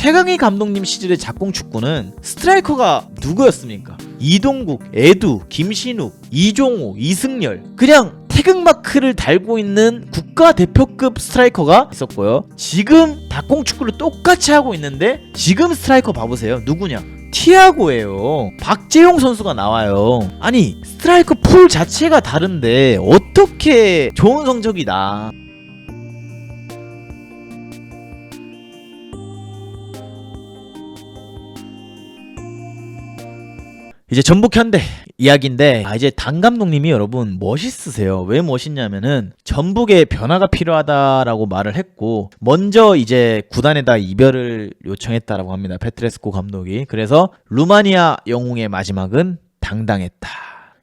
최강희 감독님 시절의 작공 축구는 스트라이커가 누구였습니까? 이동국, 에두, 김신욱, 이종호, 이승열 그냥 태극마크를 달고 있는 국가대표급 스트라이커가 있었고요. 지금 닭공 축구를 똑같이 하고 있는데 지금 스트라이커 봐보세요. 누구냐? 티아고예요. 박재용 선수가 나와요. 아니 스트라이커 풀 자체가 다른데 어떻게 좋은 성적이 나? 이제 전북 현대 이야기인데 아, 이제 당 감독님이 여러분 멋있으세요. 왜 멋있냐면은 전북의 변화가 필요하다라고 말을 했고 먼저 이제 구단에다 이별을 요청했다라고 합니다. 페트레스코 감독이. 그래서 루마니아 영웅의 마지막은 당당했다.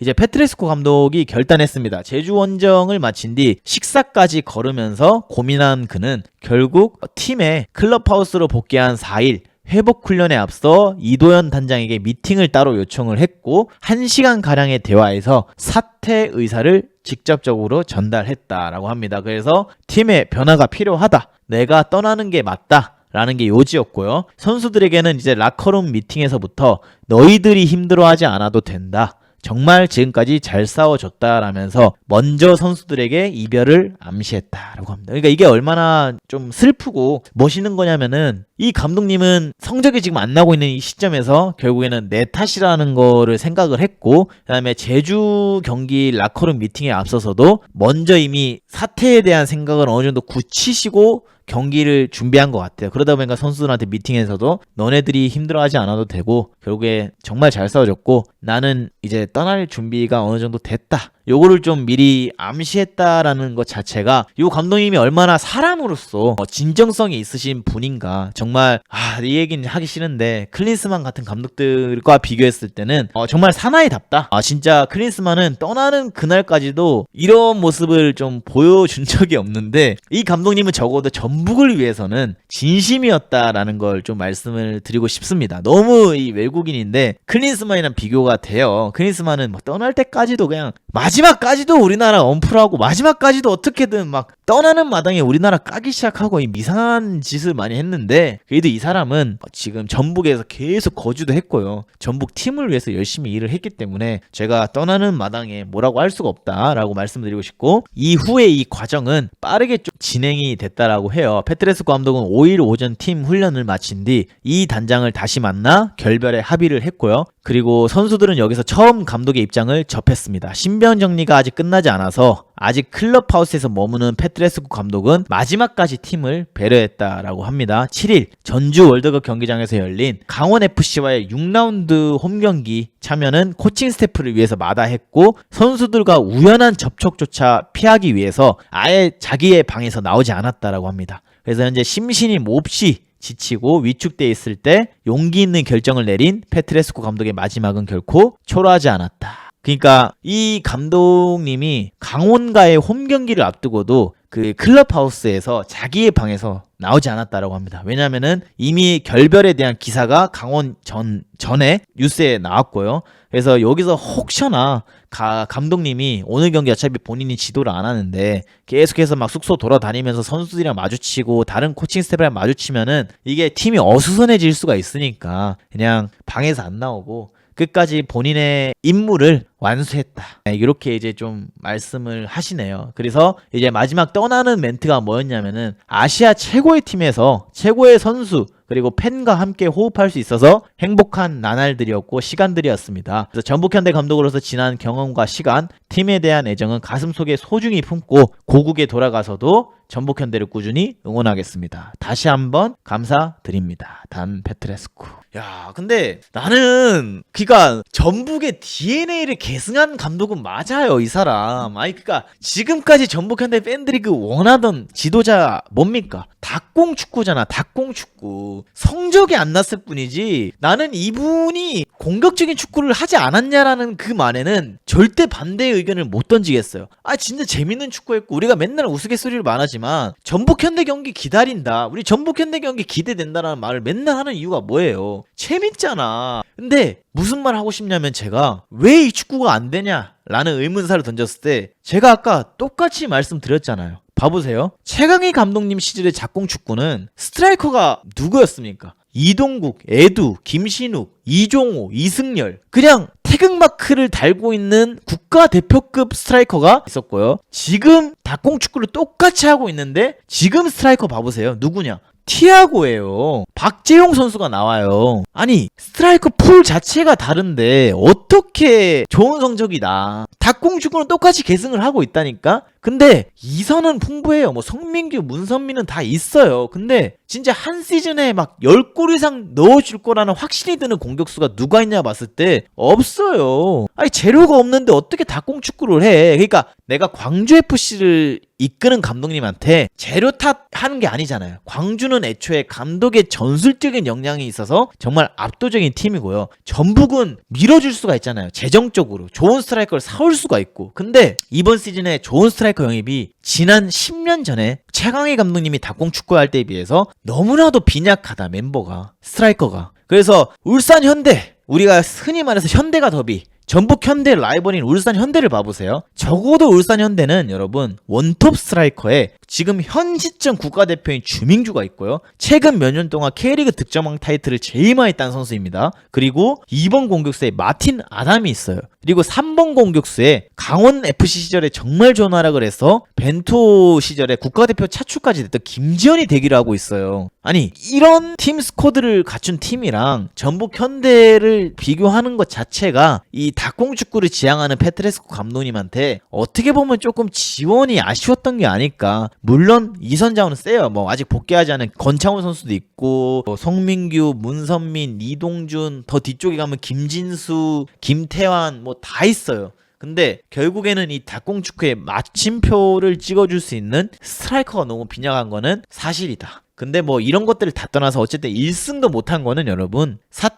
이제 페트레스코 감독이 결단했습니다. 제주 원정을 마친 뒤 식사까지 걸으면서 고민한 그는 결국 팀의 클럽하우스로 복귀한 4일 회복 훈련에 앞서 이도현 단장에게 미팅을 따로 요청을 했고 1시간 가량의 대화에서 사퇴 의사를 직접적으로 전달했다라고 합니다. 그래서 팀의 변화가 필요하다. 내가 떠나는 게 맞다. 라는 게 요지였고요. 선수들에게는 이제 라커룸 미팅에서부터 너희들이 힘들어하지 않아도 된다. 정말 지금까지 잘 싸워줬다라면서 먼저 선수들에게 이별을 암시했다라고 합니다. 그러니까 이게 얼마나 좀 슬프고 멋있는 거냐면은 이 감독님은 성적이 지금 안 나고 있는 이 시점에서 결국에는 내 탓이라는 거를 생각을 했고 그다음에 제주 경기 라커룸 미팅에 앞서서도 먼저 이미 사태에 대한 생각을 어느 정도 굳히시고 경기를 준비한 것 같아요. 그러다 보니까 선수들한테 미팅에서도 너네들이 힘들어하지 않아도 되고 결국에 정말 잘 싸워줬고 나는 이제 떠날 준비가 어느 정도 됐다. 요거를 좀 미리 암시했다라는 것 자체가 요 감독님이 얼마나 사람으로서 어, 진정성이 있으신 분인가 정말 아 이 얘기는 하기 싫은데 클린스만 같은 감독들과 비교했을 때는 어, 정말 사나이답다. 아 진짜 클린스만은 떠나는 그날까지도 이런 모습을 좀 보여준 적이 없는데 이 감독님은 적어도 전북을 위해서는 진심이었다라는 걸 좀 말씀을 드리고 싶습니다. 너무 이 외국인인데 클린스만이랑 비교가 돼요. 클린스만은 뭐 떠날 때까지도 그냥 마지막까지도 우리나라 엄프라고 마지막까지도 어떻게든 막 떠나는 마당에 우리나라 까기 시작하고 이 이상한 짓을 많이 했는데 그래도 이 사람은 지금 전북에서 계속 거주도 했고요. 전북 팀을 위해서 열심히 일을 했기 때문에 제가 떠나는 마당에 뭐라고 할 수가 없다라고 말씀드리고 싶고 이후에 이 과정은 빠르게 좀 진행이 됐다라고 해요. 페트레스 감독은 5일 오전 팀 훈련을 마친 뒤 이 단장을 다시 만나 결별에 합의를 했고요. 그리고 선수들은 여기서 처음 감독의 입장을 접했습니다. 신변 정리가 아직 끝나지 않아서 아직 클럽하우스에서 머무는 페트레스코 감독은 마지막까지 팀을 배려했다라고 합니다. 7일 전주 월드컵 경기장에서 열린 강원 FC와의 6라운드 홈 경기 참여는 코칭 스태프를 위해서 마다했고 선수들과 우연한 접촉조차 피하기 위해서 아예 자기의 방에서 나오지 않았다라고 합니다. 그래서 현재 심신이 몹시 지치고 위축돼 있을 때 용기 있는 결정을 내린 페트레스코 감독의 마지막은 결코 초라하지 않았다. 그러니까 이 감독님이 강원과의 홈 경기를 앞두고도 그 클럽하우스에서 자기의 방에서 나오지 않았다라고 합니다. 왜냐면은 이미 결별에 대한 기사가 강원 전 전에 뉴스에 나왔고요. 그래서 여기서 혹시나 가, 감독님이 오늘 경기 어차피 본인이 지도를 안 하는데 계속해서 막 숙소 돌아다니면서 선수들이랑 마주치고 다른 코칭 스태프랑 마주치면은 이게 팀이 어수선해질 수가 있으니까 그냥 방에서 안 나오고 끝까지 본인의 임무를 완수했다. 네, 이렇게 이제 좀 말씀을 하시네요. 그래서 이제 마지막 떠나는 멘트가 뭐였냐면은 아시아 최고의 팀에서 최고의 선수 그리고 팬과 함께 호흡할 수 있어서 행복한 나날들이었고 시간들이었습니다. 그래서 전북현대 감독으로서 지난 경험과 시간, 팀에 대한 애정은 가슴 속에 소중히 품고 고국에 돌아가서도 전북현대를 꾸준히 응원하겠습니다. 다시 한번 감사드립니다. 단 페트레스쿠. 야, 근데 나는 그니까 전북의 DNA를 계승한 감독은 맞아요, 이 사람. 아니 그니까 지금까지 전북현대 팬들이 그 원하던 지도자 뭡니까? 닭공 축구잖아, 닭공 축구. 성적이 안 났을 뿐이지. 나는 이분이 공격적인 축구를 하지 않았냐라는 그 말에는 절대 반대의 의견을 못 던지겠어요. 아 진짜 재밌는 축구했고 우리가 맨날 우스갯소리를 말하지만 전북 현대 경기 기다린다. 우리 전북 현대 경기 기대된다라는 말을 맨날 하는 이유가 뭐예요? 재밌잖아. 근데 무슨 말 하고 싶냐면 제가 왜 이 축구가 안 되냐? 라는 의문사를 던졌을 때 제가 아까 똑같이 말씀드렸잖아요. 봐보세요. 최강희 감독님 시절의 작공 축구는 스트라이커가 누구였습니까? 이동국, 에두, 김신욱, 이종호, 이승열 그냥 태극마크를 달고 있는 국가대표급 스트라이커가 있었고요. 지금 닭공축구를 똑같이 하고 있는데 지금 스트라이커 봐보세요. 누구냐? 티아고예요. 박재용 선수가 나와요. 아니 스트라이커 풀 자체가 다른데 어떻게 좋은 성적이 나? 닭공축구는 똑같이 계승을 하고 있다니까. 근데 이선은 풍부해요. 뭐 성민규, 문선민은 다 있어요. 근데 진짜 한 시즌에 막 10골 이상 넣어줄 거라는 확신이 드는 공격수가 누가 있냐 봤을 때 없어요. 아니 재료가 없는데 어떻게 닭공축구를 해? 그러니까 내가 광주 FC를 이끄는 감독님한테 재료 탓하는 게 아니잖아요. 광주는 애초에 감독의 전술적인 역량이 있어서 정말 압도적인 팀이고요. 전북은 밀어줄 수가 있잖아요. 재정적으로 좋은 스트라이커를 사올 수가 있고. 근데 이번 시즌에 좋은 스트라이커 영입이 지난 10년 전에 최강희 감독님이 닭공 축구할 때에 비해서 너무나도 빈약하다 멤버가 스트라이커가. 그래서 울산 현대 우리가 흔히 말해서 현대가 더비 전북 현대 라이벌인 울산 현대를 봐보세요. 적어도 울산 현대는 여러분 원톱 스트라이커에 지금 현 시점 국가대표인 주민규가 있고요. 최근 몇 년 동안 K리그 득점왕 타이틀을 제일 많이 딴 선수입니다. 그리고 2번 공격수에 마틴 아담이 있어요. 그리고 3번 공격수에 강원 FC 시절에 정말 좋은 활약을 해서 벤토 시절에 국가대표 차출까지 됐던 김지현이 되기를 하고 있어요. 아니 이런 팀 스쿼드를 갖춘 팀이랑 전북 현대를 비교하는 것 자체가 이 닭공 축구를 지향하는 페트레스코 감독님한테 어떻게 보면 조금 지원이 아쉬웠던 게 아닐까. 물론 이선 자원은 세요. 뭐 아직 복귀하지 않은 건창훈 선수도 있고 뭐 성민규, 문선민, 이동준 더 뒤쪽에 가면 김진수, 김태환 뭐 다 있어요. 근데 결국에는 이 닭공축구의 마침표를 찍어줄 수 있는 스트라이커가 너무 빈약한 거는 사실이다. 근데 뭐 이런 것들을 다 떠나서 어쨌든 1승도 못한 거는 여러분 사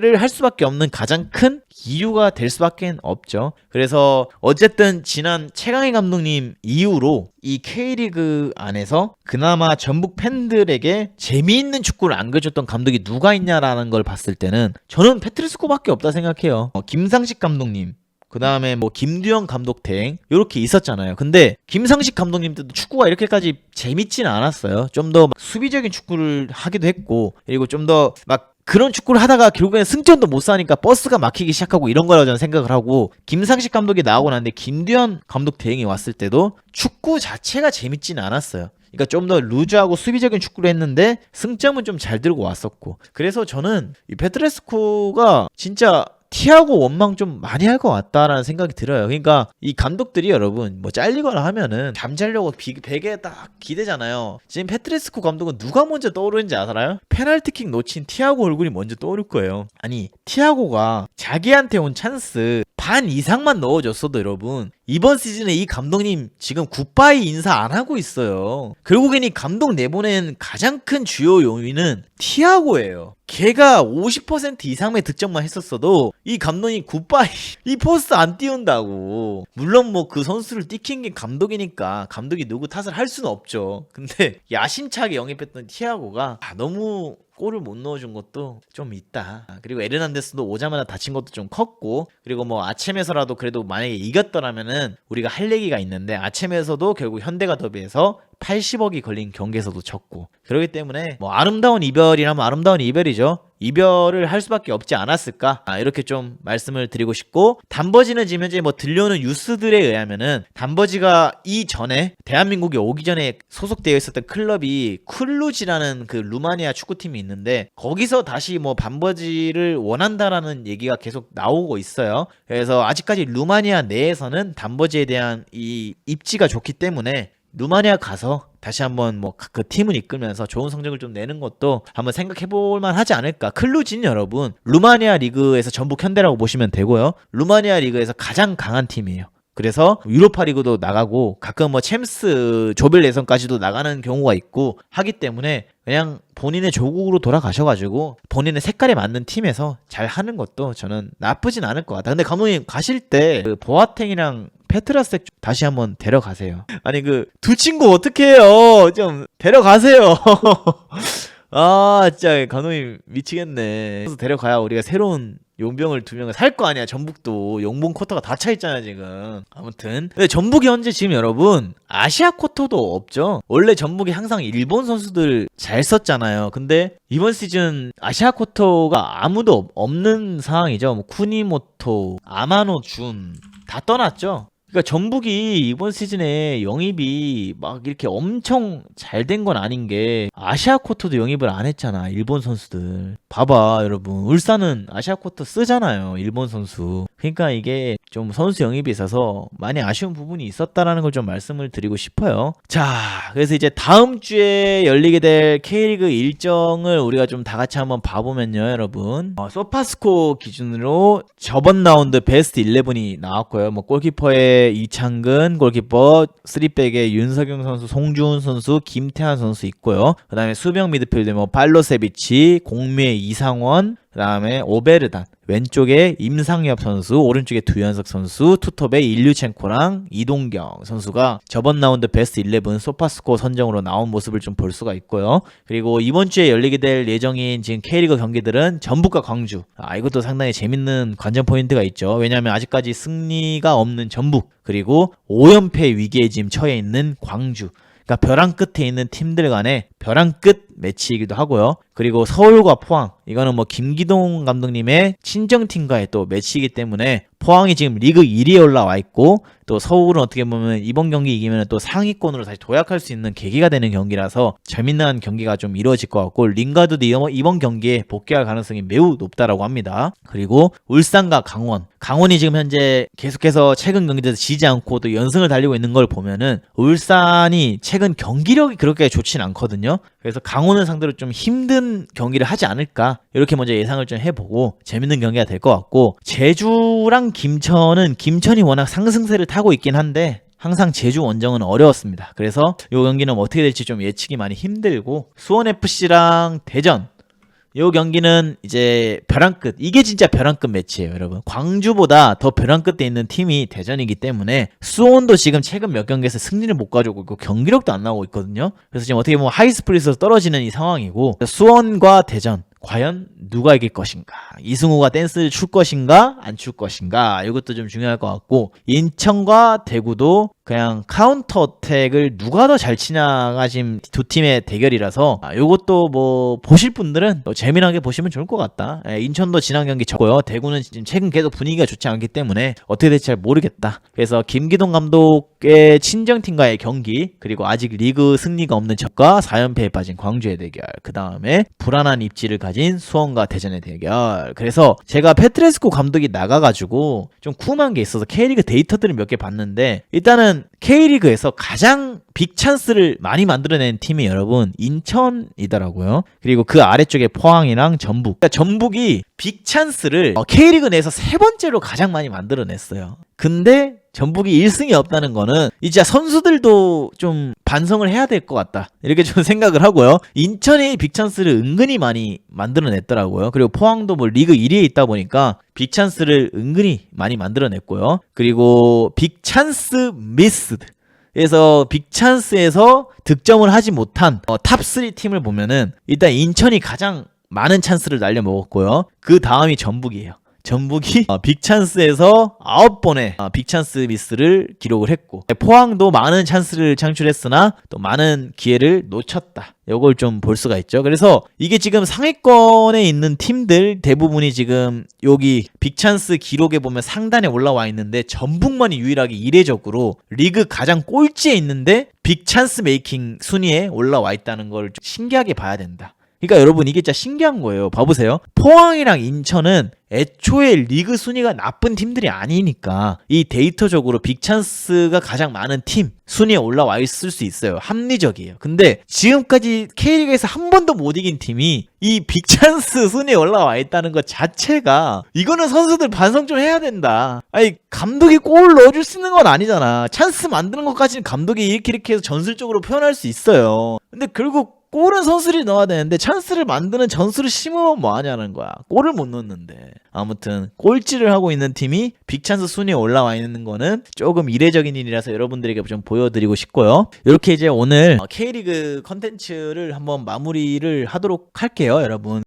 퇴를 할 수밖에 없는 가장 큰 이유가 될 수밖에 없죠. 그래서 어쨌든 지난 최강희 감독님 이후로 이 K리그 안에서 그나마 전북 팬들에게 재미있는 축구를 안겨줬던 감독이 누가 있냐라는 걸 봤을 때는 저는 페트리스코밖에 없다 생각해요. 어, 김상식 감독님 그 다음에 뭐 김두영 감독 대행 이렇게 있었잖아요. 근데 김상식 감독님 때도 축구가 이렇게까지 재밌지는 않았어요. 좀 더 수비적인 축구를 하기도 했고 그리고 좀 더 막 그런 축구를 하다가 결국에는 승전도 못 사니까 버스가 막히기 시작하고 이런 거라고 저는 생각을 하고 김상식 감독이 나오고 났는데 김두현 감독 대행이 왔을 때도 축구 자체가 재밌지는 않았어요. 그러니까 좀 더 루즈하고 수비적인 축구를 했는데 승점은 좀 잘 들고 왔었고 그래서 저는 이 페트레스코가 진짜 티하고 원망 좀 많이 할 것 같다라는 생각이 들어요. 그러니까 이 감독들이 여러분 뭐 잘리거나 하면은 잠자려고 비, 베개에 딱 기대잖아요. 지금 페트레스코 감독은 누가 먼저 떠오르는지 아세요? 페널티킥 놓친 티하고 얼굴이 먼저 떠오를 거예요. 아니 티하고가 자기한테 온 찬스 반 이상만 넣어줬어도 여러분 이번 시즌에 이 감독님 지금 굿바이 인사 안 하고 있어요. 결국엔 이 감독 내보낸 가장 큰 주요 요인은 티아고예요. 걔가 50% 이상의 득점만 했었어도 이 감독이 굿바이 이 포스트 안 띄운다고. 물론 뭐 그 선수를 띠킨 게 감독이니까 감독이 누구 탓을 할 수는 없죠. 근데 야심차게 영입했던 티아고가 아, 너무 골을 못 넣어준 것도 좀 있다. 아, 그리고 에르난데스도 오자마자 다친 것도 좀 컸고 그리고 뭐 아침에서라도 그래도 만약에 이겼더라면은 우리가 할 얘기가 있는데 아침에서도 결국 현대가 더비해서 80억이 걸린 경기에서도 졌고 그렇기 때문에 뭐 아름다운 이별이라면 아름다운 이별이죠. 이별을 할 수밖에 없지 않았을까? 아, 이렇게 좀 말씀을 드리고 싶고 단버지는 지금 현재 뭐 들려오는 뉴스들에 의하면은 단버지가 이전에 대한민국에 오기 전에 소속되어 있었던 클럽이 쿨루지라는 그 루마니아 축구팀이 있는데 거기서 다시 뭐 반버지를 원한다라는 얘기가 계속 나오고 있어요. 그래서 아직까지 루마니아 내에서는 단버지에 대한 이 입지가 좋기 때문에 루마니아 가서 다시 한번 뭐 그 팀을 이끌면서 좋은 성적을 좀 내는 것도 한번 생각해 볼 만 하지 않을까. 클루진 여러분, 루마니아 리그에서 전북 현대라고 보시면 되고요. 루마니아 리그에서 가장 강한 팀이에요. 그래서 유로파 리그도 나가고 가끔 뭐 챔스 조별 예선까지도 나가는 경우가 있고 하기 때문에 그냥 본인의 조국으로 돌아가셔가지고 본인의 색깔에 맞는 팀에서 잘 하는 것도 저는 나쁘진 않을 것 같다. 근데 감독님 가실 때 그 보아탱이랑 페트라스텍 다시 한번 데려가세요. 아니 그 두 친구 어떻게 해요? 좀 데려가세요. 아 진짜 감독님 미치겠네. 그래서 데려가야 우리가 새로운 용병을 두 명을 살 거 아니야 전북도 용봉 쿼터가 다 차 있잖아 지금 아무튼 근데 전북이 현재 지금 여러분 아시아 쿼터도 없죠 원래 전북이 항상 일본 선수들 잘 썼잖아요 근데 이번 시즌 아시아 쿼터가 아무도 없- 없는 상황이죠 뭐 쿠니모토 아마노 준 다 떠났죠 그러니까 전북이 이번 시즌에 영입이 막 이렇게 엄청 잘 된 건 아닌 게 아시아 쿼터도 영입을 안 했잖아 일본 선수들. 봐봐 여러분. 울산은 아시아 쿼터 쓰잖아요 일본 선수 그러니까 이게 좀 선수 영입이 있어서 많이 아쉬운 부분이 있었다라는 걸 좀 말씀을 드리고 싶어요. 자 그래서 이제 다음 주에 열리게 될 K리그 일정을 우리가 좀 다 같이 한번 봐보면요 여러분. 어, 소파스코 기준으로 저번 라운드 베스트 11이 나왔고요. 뭐 골키퍼의 이창근 골키퍼 3백의 윤석영 선수 송주훈 선수 김태환 선수 있고요. 그 다음에 수병 미드필드 뭐 팔로세비치 공미의 이상원 그 다음에 오베르단 왼쪽에 임상엽 선수 오른쪽에 두현석 선수 투톱에 일류첸코랑 이동경 선수가 저번 라운드 베스트 11 소파스코 선정으로 나온 모습을 좀 볼 수가 있고요. 그리고 이번 주에 열리게 될 예정인 지금 K리그 경기들은 전북과 광주. 아 이것도 상당히 재밌는 관전 포인트가 있죠. 왜냐하면 아직까지 승리가 없는 전북 그리고 5연패 위기에 지금 처해 있는 광주. 그러니까 벼랑 끝에 있는 팀들 간의 벼랑 끝 매치이기도 하고요. 그리고 서울과 포항 이거는 뭐 김기동 감독님의 친정팀과의 또 매치이기 때문에 포항이 지금 리그 1위에 올라와 있고 또 서울은 어떻게 보면 이번 경기 이기면 또 상위권으로 다시 도약할 수 있는 계기가 되는 경기라서 재밌는 경기가 좀 이루어질 것 같고 링가드도 이번- 경기에 복귀할 가능성이 매우 높다라고 합니다. 그리고 울산과 강원 강원이 지금 현재 계속해서 최근 경기에서 지지 않고 또 연승을 달리고 있는 걸 보면은 울산이 최근 경기력이 그렇게 좋진 않거든요. 그래서 강원 을 상대로 좀 힘든 경기를 하지 않을까 이렇게 먼저 예상을 좀 해보고 재밌는 경기가 될 것 같고 제주랑 김천은 김천이 워낙 상승세를 타고 있긴 한데 항상 제주 원정은 어려웠습니다. 그래서 이 경기는 어떻게 될지 좀 예측이 많이 힘들고 수원 FC랑 대전 요 경기는 이제 벼랑 끝. 이게 진짜 벼랑 끝 매치예요 여러분. 광주보다 더 벼랑 끝에 있는 팀이 대전이기 때문에 수원도 지금 최근 몇 경기에서 승리를 못 가져오고 있고 경기력도 안 나오고 있거든요. 그래서 지금 어떻게 보면 하이스플릿에서 떨어지는 이 상황이고 수원과 대전 과연 누가 이길 것인가? 이승우가 댄스를 출 것인가? 안 출 것인가? 이것도 좀 중요할 것 같고 인천과 대구도 그냥 카운터 어택을 누가 더 잘 치냐가 지금 두 팀의 대결이라서 아, 요것도 뭐 보실 분들은 또 재미나게 보시면 좋을 것 같다. 예, 인천도 지난 경기 졌고요. 대구는 지금 최근 계속 분위기가 좋지 않기 때문에 어떻게 될지 잘 모르겠다. 그래서 김기동 감독의 친정팀과의 경기 그리고 아직 리그 승리가 없는 적과 4연패에 빠진 광주의 대결 그 다음에 불안한 입지를 가진 수원과 대전의 대결 그래서 제가 페트레스코 감독이 나가가지고 좀 궁금한 게 있어서 K리그 데이터들을 몇 개 봤는데 일단은 K리그에서 가장 빅 찬스를 많이 만들어낸 팀이 여러분 인천이더라고요. 그리고 그 아래쪽에 포항이랑 전북. 그러니까 전북이 빅 찬스를 어, K리그 내에서 세 번째로 가장 많이 만들어냈어요. 근데 전북이 1승이 없다는 거는 이제 선수들도 좀 반성을 해야 될 것 같다. 이렇게 좀 생각을 하고요. 인천이 빅찬스를 은근히 많이 만들어냈더라고요. 그리고 포항도 뭐 리그 1위에 있다 보니까 빅찬스를 은근히 많이 만들어냈고요. 그리고 빅찬스 미스. 그래서 빅찬스에서 득점을 하지 못한 어, 탑3 팀을 보면은 일단 인천이 가장 많은 찬스를 날려먹었고요. 그 다음이 전북이에요. 전북이 어, 빅찬스에서 9번의 어, 빅찬스 미스를 기록을 했고 포항도 많은 찬스를 창출했으나 또 많은 기회를 놓쳤다. 이걸 좀 볼 수가 있죠. 그래서 이게 지금 상위권에 있는 팀들 대부분이 지금 여기 빅찬스 기록에 보면 상단에 올라와 있는데 전북만이 유일하게 이례적으로 리그 가장 꼴찌에 있는데 빅찬스 메이킹 순위에 올라와 있다는 걸좀 신기하게 봐야 된다. 그러니까 여러분 이게 진짜 신기한 거예요. 봐보세요. 포항이랑 인천은 애초에 리그 순위가 나쁜 팀들이 아니니까 이 데이터적으로 빅찬스가 가장 많은 팀 순위에 올라와 있을 수 있어요. 합리적이에요. 근데 지금까지 K리그에서 한 번도 못 이긴 팀이 이 빅찬스 순위에 올라와 있다는 것 자체가 이거는 선수들 반성 좀 해야 된다. 아니 감독이 골 넣어줄 수 있는 건 아니잖아. 찬스 만드는 것까지는 감독이 이렇게 이렇게 해서 전술적으로 표현할 수 있어요. 근데 결국 골은 선수들이 넣어야 되는데 찬스를 만드는 전술을 심으면 뭐 하냐는 거야. 골을 못 넣는데. 아무튼 꼴찌를 하고 있는 팀이 빅찬스 순위에 올라와 있는 거는 조금 이례적인 일이라서 여러분들에게 좀 보여드리고 싶고요. 이렇게 이제 오늘 어, K리그 컨텐츠를 한번 마무리를 하도록 할게요, 여러분.